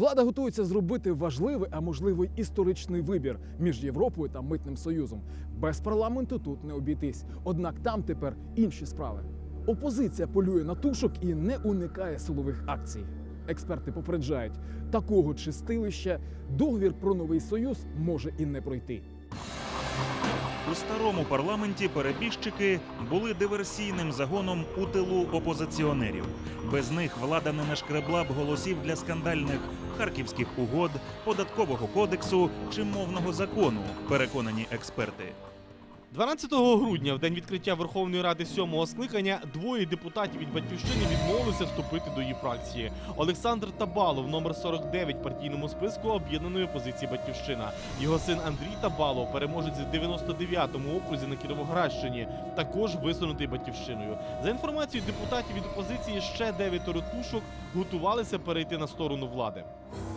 Влада готується зробити важливий, а можливо й історичний вибір між Європою та митним союзом. Без парламенту тут не обійтись. Однак там тепер інші справи. Опозиція полює на тушок і не уникає силових акцій. Експерти попереджають, такого чистилища договір про новий союз може і не пройти. У старому парламенті перебіжчики були диверсійним загоном у тилу опозиціонерів. Без них влада не нашкребла б голосів для скандальних харківських угод, податкового кодексу чи мовного закону, переконані експерти. 12 грудня, в день відкриття Верховної Ради сьомого скликання, двоє депутатів від батьківщини відмовилися вступити до її фракції. Олександр Табалов, номер 49 в партійному списку об'єднаної опозиції Батьківщина. Його син Андрій Табалов, переможець в 99-му окрузі на Кіровоградщині, також висунутий батьківщиною. За інформацією депутатів від опозиції, ще дев'ятеро тушок готувалися перейти на сторону влади.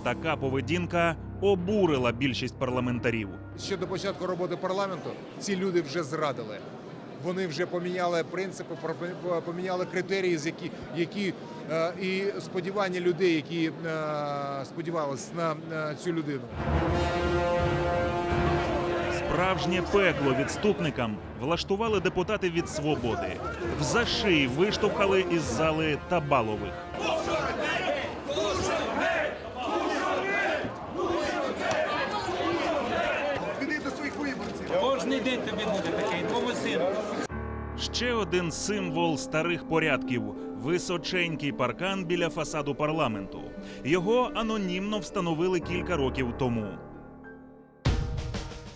Така поведінка обурила більшість парламентарів. Ще до початку роботи парламенту ці люди вже зрадили. Вони вже поміняли принципи, поміняли критерії, з які, які е, і сподівання людей, які е, сподівалися на е, цю людину. Справжнє пекло відступникам влаштували депутати від свободи. В заший виштовхали із зали Табалових. Піди до своїх виборців. Кожний буде такий, твому сину. Ще один символ старих порядків височенький паркан біля фасаду парламенту. Його анонімно встановили кілька років тому.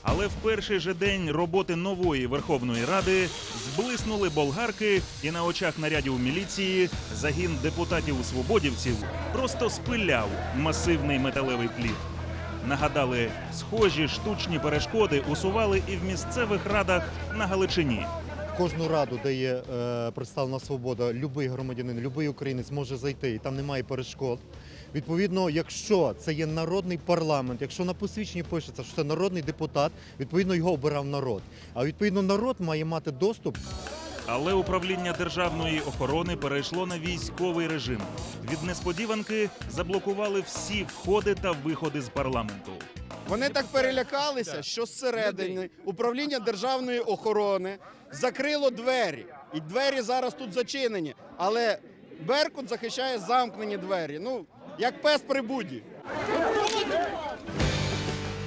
Але в перший же день роботи нової Верховної Ради зблиснули болгарки, і на очах нарядів міліції загін депутатів-свободівців просто спиляв масивний металевий плід. Нагадали, схожі штучні перешкоди усували і в місцевих радах на Галичині. Кожну раду, де є е, представлена свобода, будь-який громадянин, будь-який українець може зайти, і там немає перешкод. Відповідно, якщо це є народний парламент, якщо на посвідченні пишеться, що це народний депутат, відповідно його обирав народ. А відповідно народ має мати доступ Але управління державної охорони перейшло на військовий режим. Від несподіванки заблокували всі входи та виходи з парламенту. Вони так перелякалися, що зсередини управління державної охорони закрило двері. І двері зараз тут зачинені. Але Беркут захищає замкнені двері. Ну, як пес при буді.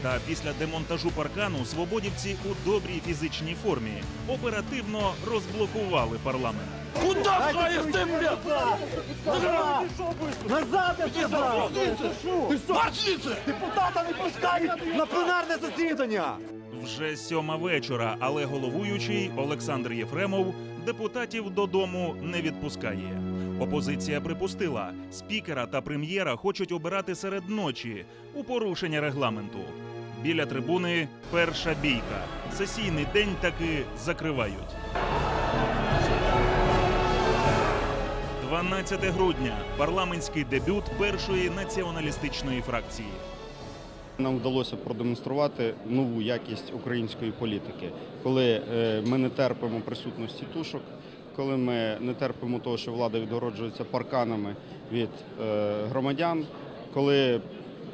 Та після демонтажу паркану свободівці у добрій фізичній формі оперативно розблокували парламент. Назад! Депутата не пускають на пленарне засідання! Вже сьома вечора, але головуючий Олександр Єфремов депутатів додому не відпускає. Опозиція припустила, спікера та прем'єра хочуть обирати серед ночі у порушення регламенту. Біля трибуни перша бійка. Сесійний день таки закривають. 12 грудня парламентський дебют першої націоналістичної фракції. Нам вдалося продемонструвати нову якість української політики, коли е, ми не терпимо присутності тушок, коли ми не терпимо того, що влада відгороджується парканами від е, громадян, коли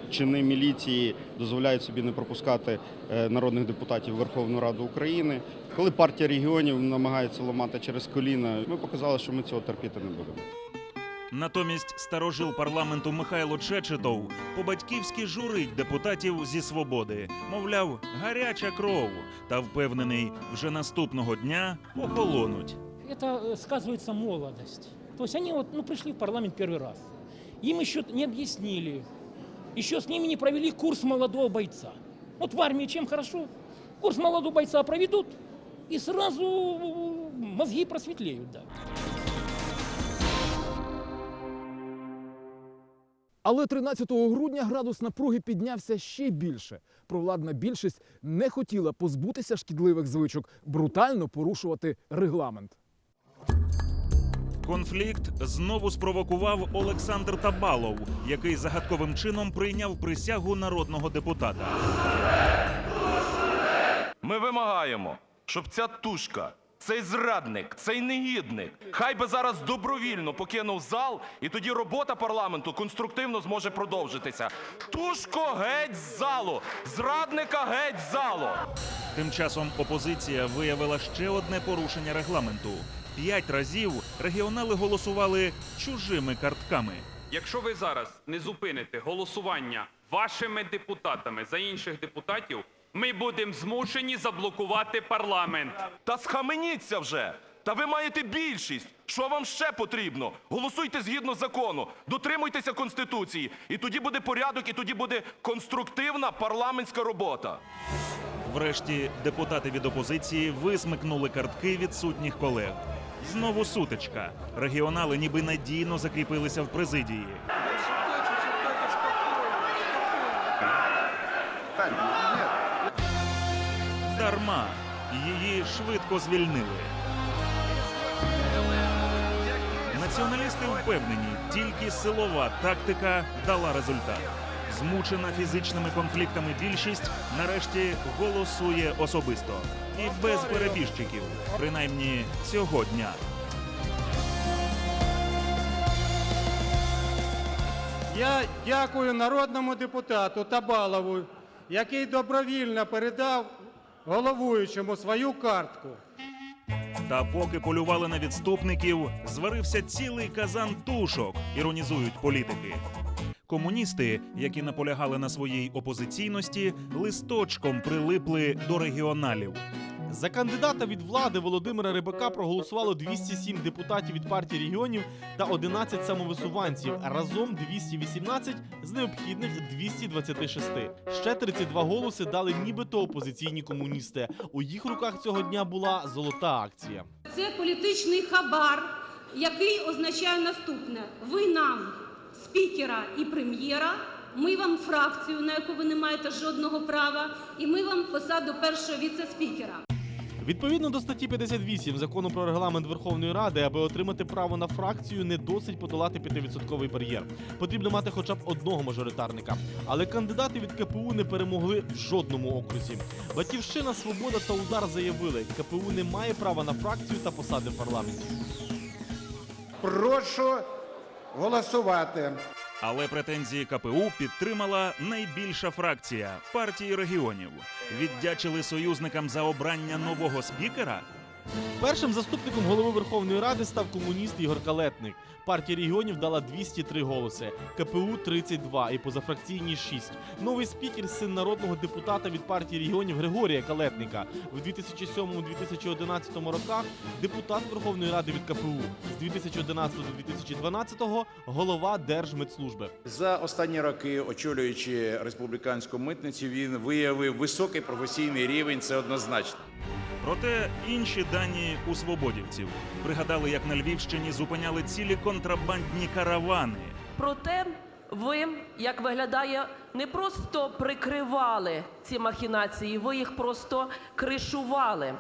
чини міліції дозволяють собі не пропускати е, народних депутатів в Верховну Раду України, коли партія регіонів намагається ламати через коліна, ми показали, що ми цього терпіти не будемо. Натомість старожил парламенту Михайло Чечетов по-батьківськи журить депутатів зі свободи, мовляв, гаряча кров, та впевнений, вже наступного дня охолонуть. Это э, сказывается молодость. То есть они вот, ну, пришли в парламент первый раз. Им еще не объяснили, еще с ними не провели курс молодого бойца. Вот в армии чем хорошо? Курс молодого бойца проведут, и сразу э, мозги просветлеют, да. Але 13 грудня градус напруги піднявся ще більше. Провладна більшість не хотіла позбутися шкідливих звичок, брутально порушувати регламент. Конфлікт знову спровокував Олександр Табалов, який загадковим чином прийняв присягу народного депутата. Ми вимагаємо, щоб ця тушка Цей зрадник, цей негідник, хай би зараз добровільно покинув зал, і тоді робота парламенту конструктивно зможе продовжитися. Тушко геть з залу! Зрадника геть з залу! Тим часом опозиція виявила ще одне порушення регламенту. П'ять разів регіонали голосували чужими картками. Якщо ви зараз не зупините голосування вашими депутатами за інших депутатів, ми будемо змушені заблокувати парламент. Та схаменіться вже! Та ви маєте більшість. Що вам ще потрібно? Голосуйте згідно закону, дотримуйтеся конституції, і тоді буде порядок, і тоді буде конструктивна парламентська робота. Врешті депутати від опозиції висмикнули картки відсутніх колег. Знову сутичка. Регіонали ніби надійно закріпилися в президії. Дарма її швидко звільнили. Націоналісти впевнені, тільки силова тактика дала результат. Змучена фізичними конфліктами більшість нарешті голосує особисто і без перебіжчиків, принаймні цього дня. Я дякую народному депутату Табалову, який добровільно передав головуючому свою картку. Та поки полювали на відступників, зварився цілий казан тушок, іронізують політики. Комуністи, які наполягали на своїй опозиційності, листочком прилипли до регіоналів. За кандидата від влади Володимира Рибака проголосувало 207 депутатів від партії регіонів та 11 самовисуванців. Разом 218 з необхідних 226. Ще 32 голоси дали нібито опозиційні комуністи. У їх руках цього дня була золота акція. Це політичний хабар, який означає наступне: ви нам спікера і прем'єра. Ми вам фракцію, на яку ви не маєте жодного права, і ми вам посаду першого віце-спікера. Відповідно до статті 58 закону про регламент Верховної Ради, аби отримати право на фракцію, не досить подолати 5% бар'єр. Потрібно мати хоча б одного мажоритарника. Але кандидати від КПУ не перемогли в жодному окрузі. Батьківщина, Свобода та Удар заявили, КПУ не має права на фракцію та посади в парламенті. Прошу голосувати. Але претензії КПУ підтримала найбільша фракція партії регіонів. Віддячили союзникам за обрання нового спікера. Першим заступником голови Верховної Ради став комуніст Ігор Калетник. Партія регіонів дала 203 голоси, КПУ 32 і позафракційні 6. Новий спікер син народного депутата від партії регіонів Григорія Калетника. В 2007-2011 роках депутат Верховної Ради від КПУ. З 2011 до 2012 голова Держмедслужби. За останні роки, очолюючи республіканську митницю, він виявив високий професійний рівень. Це однозначно. Проте інші дані у свободівців пригадали, як на Львівщині зупиняли цілі контрабандні каравани. Проте ви, як виглядає, не просто прикривали ці махінації, ви їх просто кришували.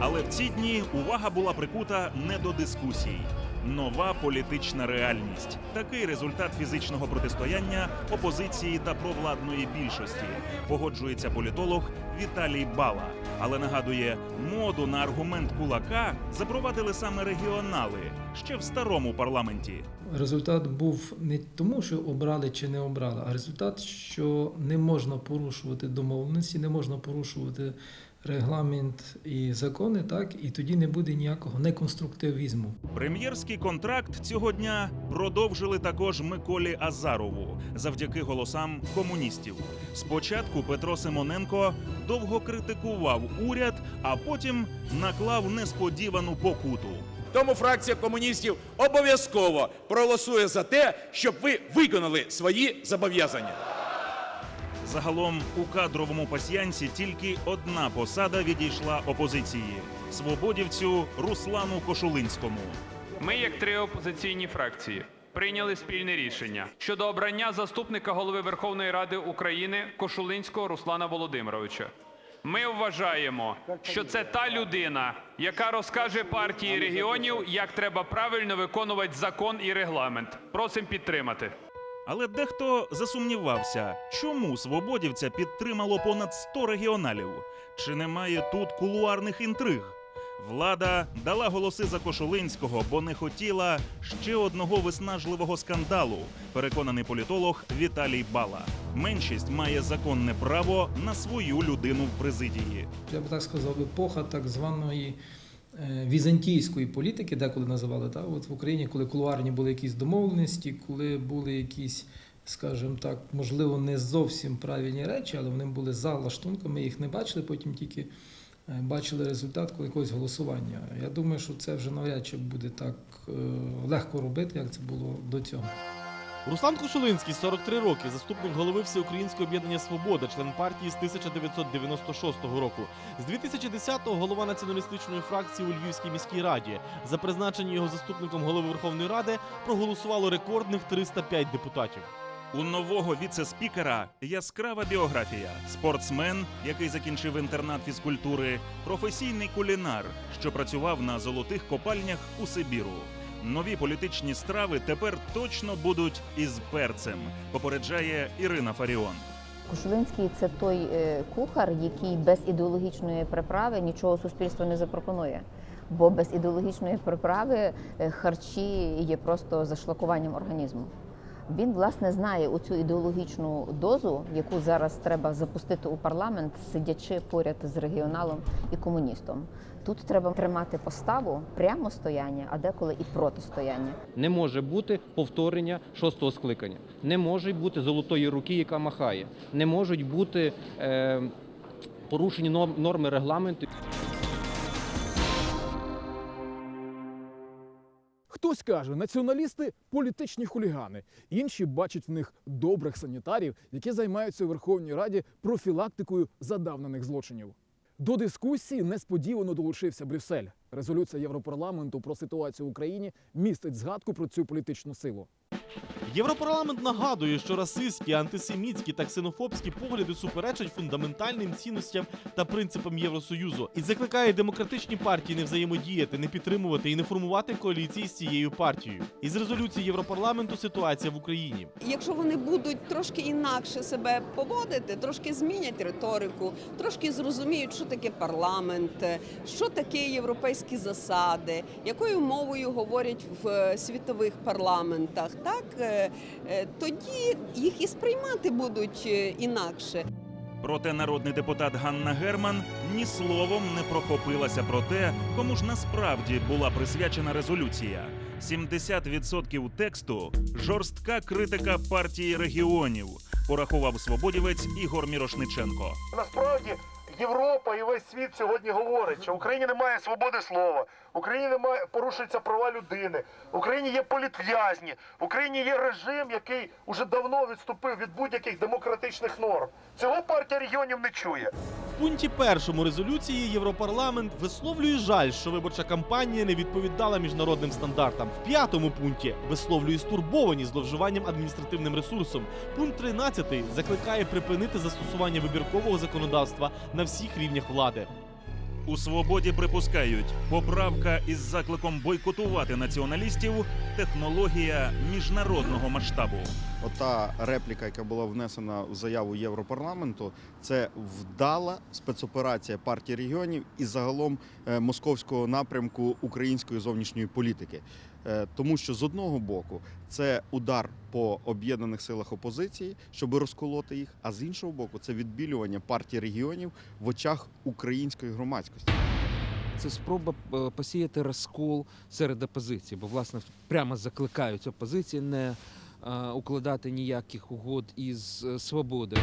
Але в ці дні увага була прикута не до дискусій. Нова політична реальність такий результат фізичного протистояння опозиції та провладної більшості. Погоджується політолог Віталій Бала. Але нагадує, моду на аргумент кулака запровадили саме регіонали ще в старому парламенті. Результат був не тому, що обрали чи не обрали, а результат, що не можна порушувати домовленості, не можна порушувати регламент і закони, так і тоді не буде ніякого неконструктивізму. Прем'єрський контракт цього дня продовжили також Миколі Азарову завдяки голосам комуністів. Спочатку Петро Симоненко довго критикував уряд, а потім наклав несподівану покуту. Тому фракція комуністів обов'язково проголосує за те, щоб ви виконали свої зобов'язання. Загалом у кадровому пасьянсі тільки одна посада відійшла опозиції свободівцю Руслану Кошулинському. Ми, як три опозиційні фракції, прийняли спільне рішення щодо обрання заступника голови Верховної Ради України Кошулинського Руслана Володимировича. Ми вважаємо, що це та людина, яка розкаже партії регіонів, як треба правильно виконувати закон і регламент. Просимо підтримати. Але дехто засумнівався, чому свободівця підтримало понад 100 регіоналів. Чи немає тут кулуарних інтриг? Влада дала голоси за Кошулинського, бо не хотіла ще одного виснажливого скандалу. Переконаний політолог Віталій Бала. Меншість має законне право на свою людину в президії. я би так сказав, епоха так званої візантійської політики, деколи називали, так? От в Україні, коли кулуарні були якісь домовленості, коли були якісь, скажімо так, можливо, не зовсім правильні речі, але вони були за лаштунками, ми їх не бачили, потім тільки е, бачили результат якогось голосування. Я думаю, що це вже навряд чи буде так е, легко робити, як це було до цього. Руслан Кошулинський, 43 роки, заступник голови Всеукраїнського об'єднання Свобода, член партії з 1996 року. З 2010-го голова націоналістичної фракції у Львівській міській раді. За призначення його заступником голови Верховної Ради проголосувало рекордних 305 депутатів. У нового віце-спікера яскрава біографія: спортсмен, який закінчив інтернат фізкультури, професійний кулінар, що працював на золотих копальнях у Сибіру. Нові політичні страви тепер точно будуть із перцем, попереджає Ірина Фаріон. Кушулинський це той е, кухар, який без ідеологічної приправи нічого суспільству не запропонує. Бо без ідеологічної приправи е, харчі є просто зашлакуванням організму. Він власне знає оцю ідеологічну дозу, яку зараз треба запустити у парламент, сидячи поряд з регіоналом і комуністом. Тут треба тримати поставу прямо стояння, а деколи і протистояння. Не може бути повторення шостого скликання. Не може бути золотої руки, яка махає. Не можуть бути е, порушені норм- норми регламенту. Хтось каже, націоналісти політичні хулігани. Інші бачать в них добрих санітарів, які займаються у Верховній Раді профілактикою задавнених злочинів. До дискусії несподівано долучився Брюссель. Резолюція Європарламенту про ситуацію в Україні містить згадку про цю політичну силу. Європарламент нагадує, що расистські, антисемітські та ксенофобські погляди суперечать фундаментальним цінностям та принципам Євросоюзу і закликає демократичні партії не взаємодіяти, не підтримувати і не формувати коаліції з цією партією. Із резолюції Європарламенту ситуація в Україні. Якщо вони будуть трошки інакше себе поводити, трошки змінять риторику, трошки зрозуміють, що таке парламент, що таке європейські засади, якою мовою говорять в е, світових парламентах, так е, е, тоді їх і сприймати будуть е, інакше. Проте народний депутат Ганна Герман ні словом не прохопилася про те, кому ж насправді була присвячена резолюція. 70% тексту жорстка критика партії регіонів, порахував свободівець Ігор Мірошниченко. Насправді Європа і весь світ сьогодні говорить, що в Україні немає свободи слова, в Україні немає порушуються права людини, в Україні є політв'язні, в Україні є режим, який уже давно відступив від будь-яких демократичних норм. Цього партія регіонів не чує. Пункті першому резолюції Європарламент висловлює жаль, що виборча кампанія не відповідала міжнародним стандартам. В п'ятому пункті висловлює стурбованість зловживанням адміністративним ресурсом. Пункт 13 закликає припинити застосування вибіркового законодавства на всіх рівнях влади. У свободі припускають, поправка із закликом бойкотувати націоналістів технологія міжнародного масштабу. Ота репліка, яка була внесена в заяву Європарламенту, це вдала спецоперація партії регіонів і загалом е, московського напрямку української зовнішньої політики. Е, Тому що з одного боку це удар по об'єднаних силах опозиції, щоб розколоти їх, а з іншого боку, це відбілювання партії регіонів в очах української громадськості. Це спроба е, посіяти розкол серед опозиції, бо власне прямо закликають опозиції не е, укладати ніяких угод із свободою.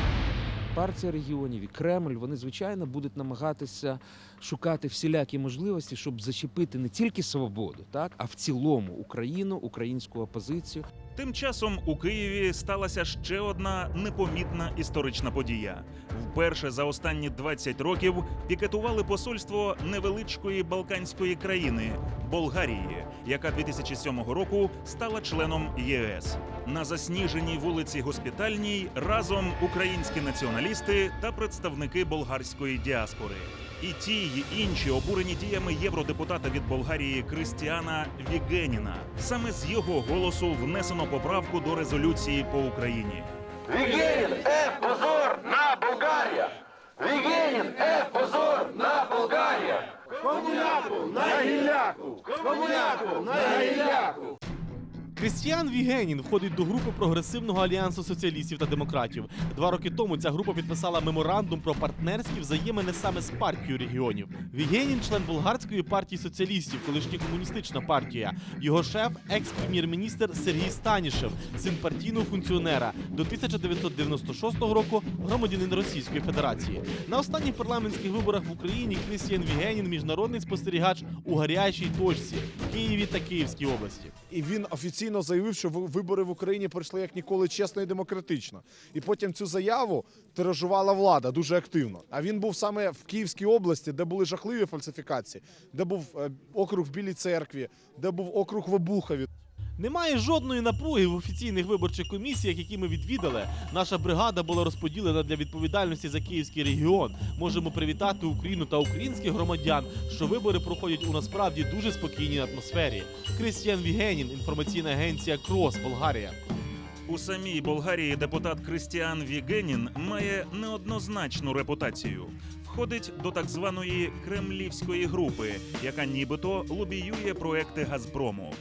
Партія регіонів і Кремль вони звичайно будуть намагатися шукати всілякі можливості, щоб зачепити не тільки свободу, так а в цілому Україну, українську опозицію. Тим часом у Києві сталася ще одна непомітна історична подія. Вперше за останні 20 років пікетували посольство невеличкої балканської країни Болгарії, яка 2007 року стала членом ЄС. На засніженій вулиці Госпітальній разом українські націоналісти та представники болгарської діаспори. І ті, й інші обурені діями євродепутата від Болгарії Кристіана Вігеніна. Саме з його голосу внесено поправку до резолюції по Україні. Вігенін, е, позор на Болгарія! Вігенін, е, позор на Болгарія! Комуняку! на гілляку! Комуняку на гілляку! Крістіан Вігенін входить до групи прогресивного альянсу соціалістів та демократів. Два роки тому ця група підписала меморандум про партнерські взаємини саме з партією регіонів. Вігенін член болгарської партії соціалістів, колишня комуністична партія. Його шеф, екс-прем'єр-міністр Сергій Станішев, син партійного функціонера до 1996 року громадянин Російської Федерації. На останніх парламентських виборах в Україні Крістіан Вігенін міжнародний спостерігач у гарячій точці Києві та Київській області. І він офіційно заявив, що ви- вибори в Україні пройшли як ніколи чесно і демократично. І потім цю заяву тиражувала влада дуже активно. А він був саме в Київській області, де були жахливі фальсифікації, де був е, округ в Білій церкві, де був округ в Обухові. Немає жодної напруги в офіційних виборчих комісіях, які ми відвідали. Наша бригада була розподілена для відповідальності за київський регіон. Можемо привітати Україну та українських громадян, що вибори проходять у насправді дуже спокійній атмосфері. Крістіан Вігенін, інформаційна агенція Крос, Болгарія. У самій Болгарії депутат Кристіан Вігенін має неоднозначну репутацію. Входить до так званої кремлівської групи, яка нібито лобіює проекти Газпрому.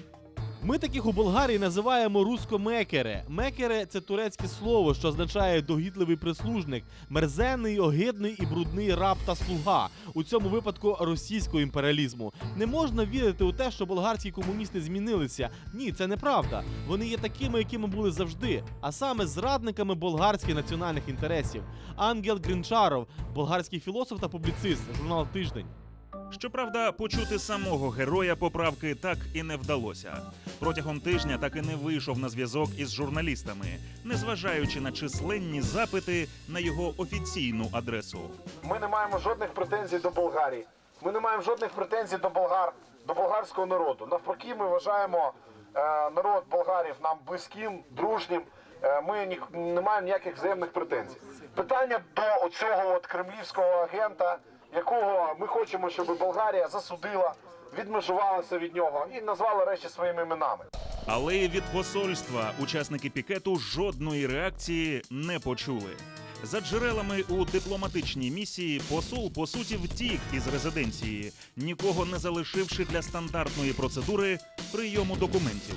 Ми таких у Болгарії називаємо рускомекери. Мекери це турецьке слово, що означає догідливий прислужник, мерзенний, огидний і брудний раб та слуга. У цьому випадку російського імперіалізму. Не можна вірити у те, що болгарські комуністи змінилися. Ні, це неправда. Вони є такими, якими були завжди, а саме зрадниками болгарських національних інтересів. Ангел Гринчаров, болгарський філософ та публіцист, журнал Тиждень. Щоправда, почути самого героя поправки так і не вдалося. Протягом тижня так і не вийшов на зв'язок із журналістами, незважаючи на численні запити на його офіційну адресу. Ми не маємо жодних претензій до Болгарії. Ми не маємо жодних претензій до болгар, до болгарського народу. Навпаки, ми вважаємо е, народ болгарів нам близьким, дружнім. Е, ми ні, не маємо ніяких взаємних претензій. Питання до оцього от кремлівського агента, якого ми хочемо, щоб Болгарія засудила, відмежувалася від нього і назвала речі своїми іменами. Але від посольства учасники пікету жодної реакції не почули. За джерелами у дипломатичній місії посол по суті втік із резиденції, нікого не залишивши для стандартної процедури прийому документів.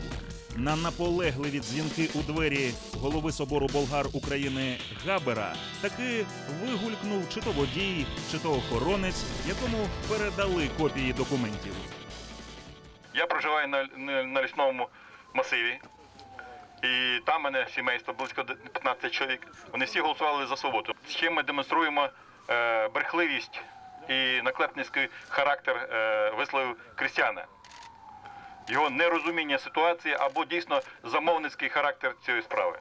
На наполегливі дзвінки у двері голови собору болгар України Габера таки вигулькнув чи то водій, чи то охоронець, якому передали копії документів. Я проживаю на, на, лісному масиві. І там мене сімейство близько 15 чоловік. Вони всі голосували за свободу. З чим ми демонструємо е, брехливість і наклепницький характер е, висловив Крістіана. Його нерозуміння ситуації або дійсно замовницький характер цієї справи.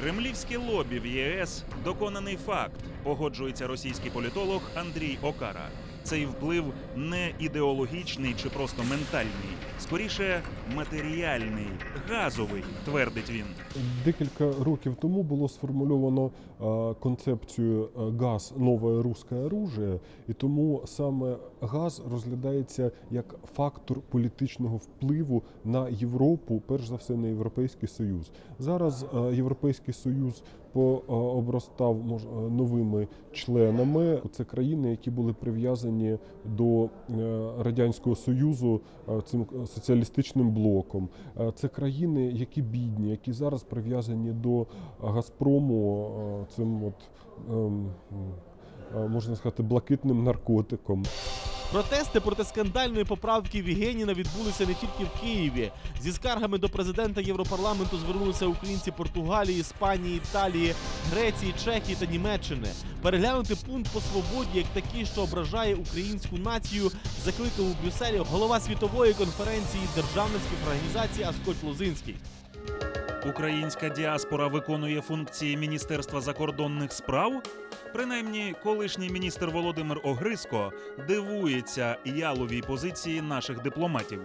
Кремлівське лобі в ЄС доконаний факт, погоджується російський політолог Андрій Окара. Цей вплив не ідеологічний чи просто ментальний, скоріше матеріальний, газовий, твердить він. Декілька років тому було сформульовано е, концепцію е, газ нове русське оружие, і тому саме газ розглядається як фактор політичного впливу на Європу, перш за все на Європейський Союз. Зараз е, Європейський Союз пообростав мож- е, новими членами. Це країни, які були прив'язані до е, радянського союзу е, цим соціалістичним блоком. Е, Це країни, які бідні, які зараз прив'язані до Газпрому е, цим от ем, е, можна сказати блакитним наркотиком. Протести проти скандальної поправки Вігеніна відбулися не тільки в Києві. Зі скаргами до президента Європарламенту звернулися українці Португалії, Іспанії, Італії, Греції, Чехії та Німеччини. Переглянути пункт по свободі як такий, що ображає українську націю, закликав у Брюсселі голова світової конференції державницьких організацій Аскольд Лозинський. Українська діаспора виконує функції Міністерства закордонних справ. Принаймні, колишній міністр Володимир Огриско дивується яловій позиції наших дипломатів.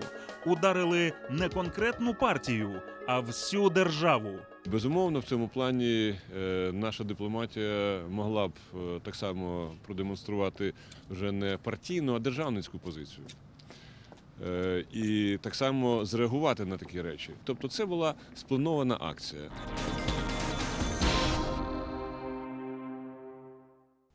Ударили не конкретну партію, а всю державу. Безумовно, в цьому плані е, наша дипломатія могла б е, так само продемонструвати вже не партійну, а державницьку позицію. Е, І так само зреагувати на такі речі. Тобто, це була спланована акція.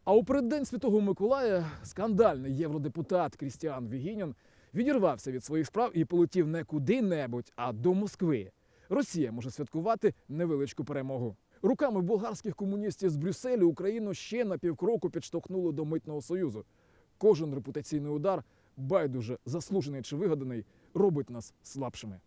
А у переддень Святого Миколая скандальний євродепутат Крістіан Вігінін відірвався від своїх справ і полетів не куди-небудь, а до Москви. Росія може святкувати невеличку перемогу. Руками болгарських комуністів з Брюсселю Україну ще на півкроку підштовхнуло до митного союзу. Кожен репутаційний удар, байдуже заслужений чи вигаданий, робить нас слабшими.